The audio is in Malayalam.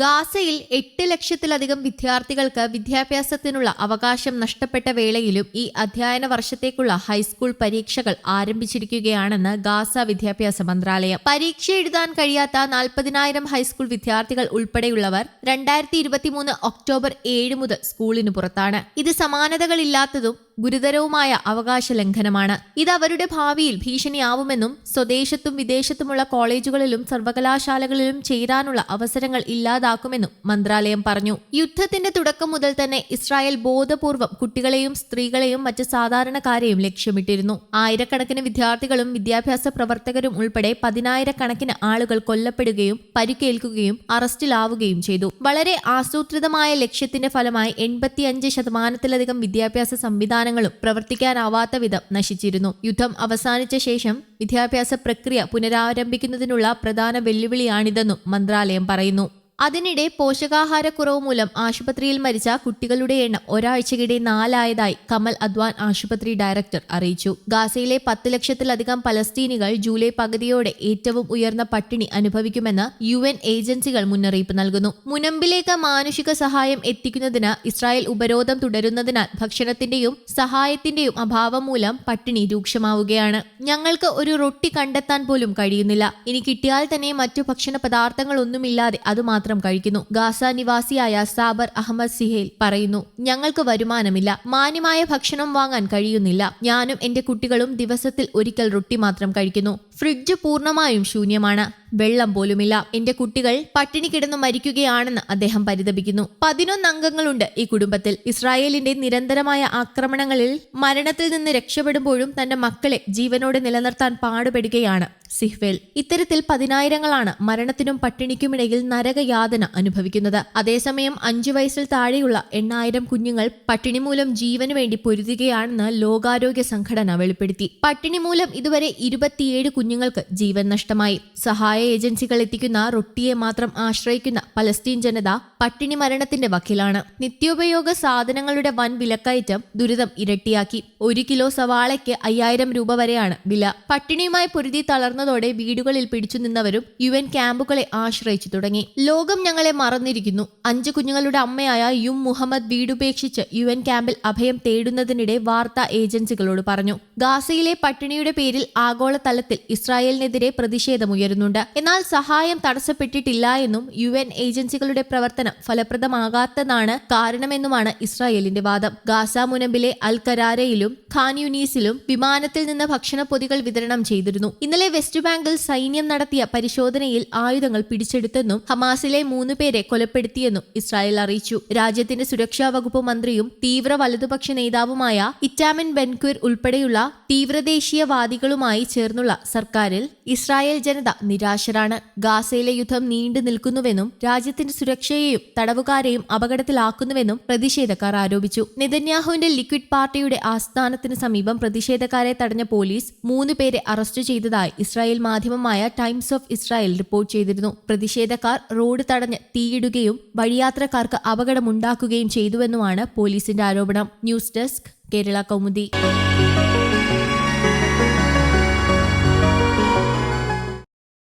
ഗാസയിൽ എട്ട് ലക്ഷത്തിലധികം വിദ്യാർത്ഥികൾക്ക് വിദ്യാഭ്യാസത്തിനുള്ള അവകാശം നഷ്ടപ്പെട്ട വേളയിലും ഈ അധ്യയന വർഷത്തേക്കുള്ള ഹൈസ്കൂൾ പരീക്ഷകൾ ആരംഭിച്ചിരിക്കുകയാണെന്ന് ഗാസ വിദ്യാഭ്യാസ മന്ത്രാലയം. പരീക്ഷ എഴുതാൻ കഴിയാത്ത നാൽപ്പതിനായിരം ഹൈസ്കൂൾ വിദ്യാർത്ഥികൾ ഉൾപ്പെടെയുള്ളവർ രണ്ടായിരത്തി ഇരുപത്തിമൂന്ന് ഒക്ടോബർ ഏഴ് മുതൽ സ്കൂളിന് പുറത്താണ്. ഇത് സമാനതകളില്ലാത്തതും ഗുരുതരവുമായ അവകാശ ലംഘനമാണ് ഇത് അവരുടെ ഭാവിയിൽ ഭീഷണിയാവുമെന്നും സ്വദേശത്തും വിദേശത്തുമുള്ള കോളേജുകളിലും സർവകലാശാലകളിലും ചേരാനുള്ള അവസരങ്ങൾ ഇല്ലാതാക്കുമെന്നും മന്ത്രാലയം പറഞ്ഞു. യുദ്ധത്തിന്റെ തുടക്കം മുതൽ തന്നെ ഇസ്രായേൽ ബോധപൂർവം കുട്ടികളെയും സ്ത്രീകളെയും മറ്റ് സാധാരണക്കാരെയും ലക്ഷ്യമിട്ടിരുന്നു. ആയിരക്കണക്കിന് വിദ്യാർത്ഥികളും വിദ്യാഭ്യാസ പ്രവർത്തകരും ഉൾപ്പെടെ പതിനായിരക്കണക്കിന് ആളുകൾ കൊല്ലപ്പെടുകയും പരിക്കേൽക്കുകയും അറസ്റ്റിലാവുകയും ചെയ്തു. വളരെ ആസൂത്രിതമായ ലക്ഷ്യത്തിന്റെ ഫലമായി എൺപത്തിയഞ്ച് ശതമാനത്തിലധികം വിദ്യാഭ്യാസ സംവിധാനങ്ങളും പ്രവർത്തിക്കാനാവാത്ത വിധം നശിച്ചിരുന്നു. യുദ്ധം അവസാനിച്ച ശേഷം വിദ്യാഭ്യാസ പ്രക്രിയ പുനരാരംഭിക്കുന്നതിനുള്ള പ്രധാന വെല്ലുവിളിയാണിതെന്നും മന്ത്രാലയം പറയുന്നു. അതിനിടെ പോഷകാഹാരക്കുറവ് മൂലം ആശുപത്രിയിൽ മരിച്ച കുട്ടികളുടെ എണ്ണം ഒരാഴ്ചക്കിടെ നാലായതായി കമൽ അദ്വാൻ ആശുപത്രി ഡയറക്ടർ അറിയിച്ചു. ഗാസയിലെ പത്ത് ലക്ഷത്തിലധികം പലസ്തീനികൾ ജൂലൈ പകുതിയോടെ ഏറ്റവും ഉയർന്ന പട്ടിണി അനുഭവിക്കുമെന്ന് യു ഏജൻസികൾ മുന്നറിയിപ്പ് നൽകുന്നു. മുനമ്പിലേക്ക് മാനുഷിക സഹായം എത്തിക്കുന്നതിന് ഇസ്രായേൽ ഉപരോധം തുടരുന്നതിനാൽ ഭക്ഷണത്തിന്റെയും സഹായത്തിന്റെയും അഭാവം മൂലം പട്ടിണി രൂക്ഷമാവുകയാണ്. ഞങ്ങൾക്ക് ഒരു റൊട്ടി കണ്ടെത്താൻ പോലും കഴിയുന്നില്ല. ഇനി കിട്ടിയാൽ തന്നെ മറ്റു ഭക്ഷണ പദാർത്ഥങ്ങളൊന്നുമില്ലാതെ അതുമാത്രം കഴിക്കുന്നു. ഗാസ നിവാസിയായ സാബർ അഹമ്മദ് സിഹേൽ പറയുന്നു ഞങ്ങൾക്ക് വരുമാനമില്ല. മാന്യമായ ഭക്ഷണം വാങ്ങാൻ കഴിയുന്നില്ല. ഞാനും എന്റെ കുട്ടികളും ദിവസത്തിൽ ഒരിക്കൽ റൊട്ടി മാത്രം കഴിക്കുന്നു. ഫ്രിഡ്ജ് പൂർണമായും ശൂന്യമാണ്. വെള്ളം പോലുമില്ല. എന്റെ കുട്ടികൾ പട്ടിണി കിടന്നു മരിക്കുകയാണെന്ന് അദ്ദേഹം പരിതപിക്കുന്നു. പതിനൊന്ന് അംഗങ്ങളുണ്ട് ഈ കുടുംബത്തിൽ. ഇസ്രായേലിന്റെ നിരന്തരമായ ആക്രമണങ്ങളിൽ മരണത്തിൽ നിന്ന് രക്ഷപ്പെടുമ്പോഴും തന്റെ മക്കളെ ജീവനോടെ നിലനിർത്താൻ പാടുപെടുകയാണ് സിഹ്വേൽ. ഇത്തരത്തിൽ പതിനായിരങ്ങളാണ് മരണത്തിനും പട്ടിണിക്കുമിടയിൽ നരകയാതന അനുഭവിക്കുന്നത്. അതേസമയം അഞ്ചു വയസ്സിൽ താഴെയുള്ള എണ്ണായിരം കുഞ്ഞുങ്ങൾ പട്ടിണി മൂലം ജീവന് വേണ്ടി പൊരുതുകയാണെന്ന് ലോകാരോഗ്യ സംഘടന വെളിപ്പെടുത്തി. പട്ടിണി മൂലം ഇതുവരെ ഇരുപത്തിയേഴ് കുഞ്ഞുങ്ങൾക്ക് ജീവൻ നഷ്ടമായി. സഹായ ഏജൻസികൾ എത്തിക്കുന്ന റൊട്ടിയെ മാത്രം ആശ്രയിക്കുന്ന പലസ്തീൻ ജനത പട്ടിണി മരണത്തിന്റെ വക്കിലാണ്. നിത്യോപയോഗ സാധനങ്ങളുടെ വൻ വിലക്കയറ്റം ദുരിതം ഇരട്ടിയാക്കി. ഒരു കിലോ സവാളയ്ക്ക് അയ്യായിരം രൂപ വരെയാണ് വില. പട്ടിണിയുമായി പൊരുതി തളർന്നതോടെ വീടുകളിൽ പിടിച്ചു നിന്നവരും യു എൻ ക്യാമ്പുകളെ ആശ്രയിച്ചു തുടങ്ങി. ലോകം ഞങ്ങളെ മറന്നിരിക്കുന്നു. അഞ്ച് കുഞ്ഞുങ്ങളുടെ അമ്മയായ യും മുഹമ്മദ് വീടുപേക്ഷിച്ച് യു എൻ ക്യാമ്പിൽ അഭയം തേടുന്നതിനിടെ വാർത്താ ഏജൻസികളോട് പറഞ്ഞു. ഗാസയിലെ പട്ടിണിയുടെ പേരിൽ ആഗോളതലത്തിൽ ഇസ്രായേലിനെതിരെ പ്രതിഷേധമുയരുന്നുണ്ട്. എന്നാൽ സഹായം തടസ്സപ്പെട്ടിട്ടില്ല എന്നും യു എൻ ഏജൻസികളുടെ പ്രവർത്തനം ഫലപ്രദമാകാത്തതാണ് കാരണമെന്നുമാണ് ഇസ്രായേലിന്റെ വാദം. ഗാസ മുനമ്പിലെ അൽ കരാരയിലും ഖാൻ വിമാനത്തിൽ നിന്ന് ഭക്ഷണപ്പൊതികൾ വിതരണം ചെയ്തിരുന്നു. ഇന്നലെ വെസ്റ്റ് ബാങ്കിൽ സൈന്യം നടത്തിയ പരിശോധനയിൽ ആയുധങ്ങൾ പിടിച്ചെടുത്തെന്നും ഹമാസിലെ മൂന്ന് പേരെ കൊലപ്പെടുത്തിയെന്നും ഇസ്രായേൽ അറിയിച്ചു. രാജ്യത്തിന്റെ സുരക്ഷാ വകുപ്പ് മന്ത്രിയും തീവ്ര വലതുപക്ഷ നേതാവുമായ ഇറ്റാമിൻ ബെൻക്വിർ ഉൾപ്പെടെയുള്ള തീവ്രദേശീയവാദികളുമായി ചേർന്നുള്ള സർക്കാരിൽ ഇസ്രായേൽ ജനത നിരാശരാണ്. ഗാസയിലെ യുദ്ധം നീണ്ടു നിൽക്കുന്നുവെന്നും രാജ്യത്തിന്റെ സുരക്ഷയെയും തടവുകാരെയും അപകടത്തിലാക്കുന്നുവെന്നും പ്രതിഷേധക്കാർ ആരോപിച്ചു. നെതന്യാഹുവിന്റെ ലിക്വിഡ് പാർട്ടിയുടെ ആസ്ഥാനത്തിന് സമീപം പ്രതിഷേധക്കാരെ തടഞ്ഞ പോലീസ് മൂന്ന് പേരെ അറസ്റ്റ് ചെയ്തതായി ഇസ്രായേൽ മാധ്യമമായ ടൈംസ് ഓഫ് ഇസ്രായേൽ റിപ്പോർട്ട് ചെയ്തിരുന്നു. പ്രതിഷേധക്കാർ റോഡ് തടഞ്ഞ് തീയിടുകയും വഴിയാത്രക്കാർക്ക് അപകടമുണ്ടാക്കുകയും ചെയ്തുവെന്നുമാണ് പോലീസിന്റെ ആരോപണം. News desk Kerala Kaumudi.